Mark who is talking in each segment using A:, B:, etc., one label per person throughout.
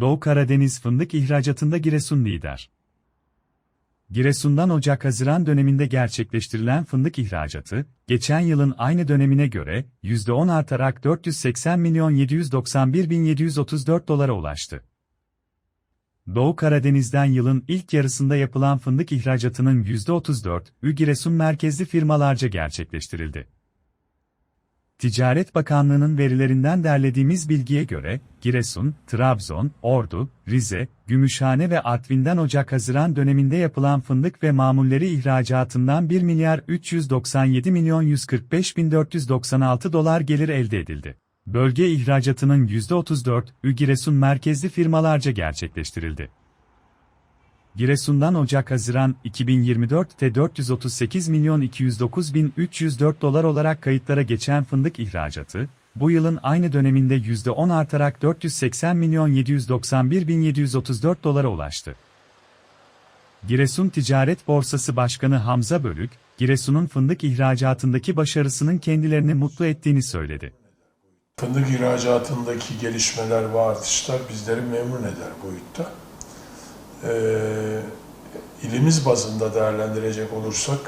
A: Doğu Karadeniz fındık ihracatında Giresun lider. Giresun'dan Ocak-Haziran döneminde gerçekleştirilen fındık ihracatı, geçen yılın aynı dönemine göre %10 artarak 480 milyon 791 bin 734 dolara ulaştı. Doğu Karadeniz'den yılın ilk yarısında yapılan fındık ihracatının %34'ü Giresun merkezli firmalarca gerçekleştirildi. Ticaret Bakanlığı'nın verilerinden derlediğimiz bilgiye göre, Giresun, Trabzon, Ordu, Rize, Gümüşhane ve Artvin'den Ocak-Haziran döneminde yapılan fındık ve mamulleri ihracatından 1 milyar 397 milyon 145 bin 496 dolar gelir elde edildi. Bölge ihracatının %34'ü Giresun merkezli firmalarca gerçekleştirildi. Giresun'dan Ocak-Haziran 2024'te 438 milyon 209 bin 304 dolar olarak kayıtlara geçen fındık ihracatı, bu yılın aynı döneminde %10 artarak 480 milyon 791 bin 734 dolara ulaştı. Giresun Ticaret Borsası Başkanı Hamza Bölük, Giresun'un fındık ihracatındaki başarısının kendilerini mutlu ettiğini söyledi.
B: Fındık ihracatındaki gelişmeler ve artışlar bizleri memnun eder boyutta. Ee, ilimiz bazında değerlendirecek olursak,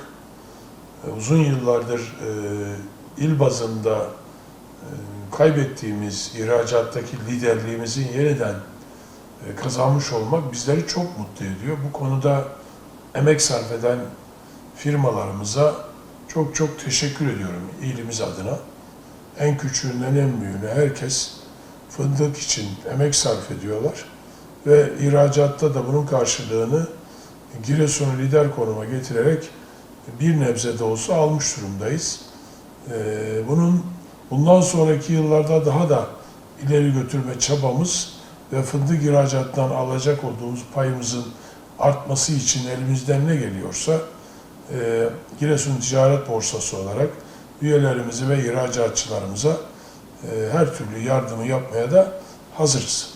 B: e, uzun yıllardır e, il bazında e, kaybettiğimiz ihracattaki liderliğimizin yeniden e, kazanmış olmak bizleri çok mutlu ediyor. Bu konuda emek sarf eden firmalarımıza çok çok teşekkür ediyorum ilimiz adına en küçüğünden en büyüğüne herkes fındık için emek sarf ediyorlar. Ve ihracatta da bunun karşılığını Giresun'u lider konuma getirerek bir nebze de olsa almış durumdayız. Ee, Bunun bundan sonraki yıllarda daha da ileri götürme çabamız ve fındık ihracattan alacak olduğumuz payımızın artması için elimizden ne geliyorsa e, Giresun Ticaret Borsası olarak üyelerimize ve ihracatçılarımıza e, her türlü yardımı yapmaya da hazırız.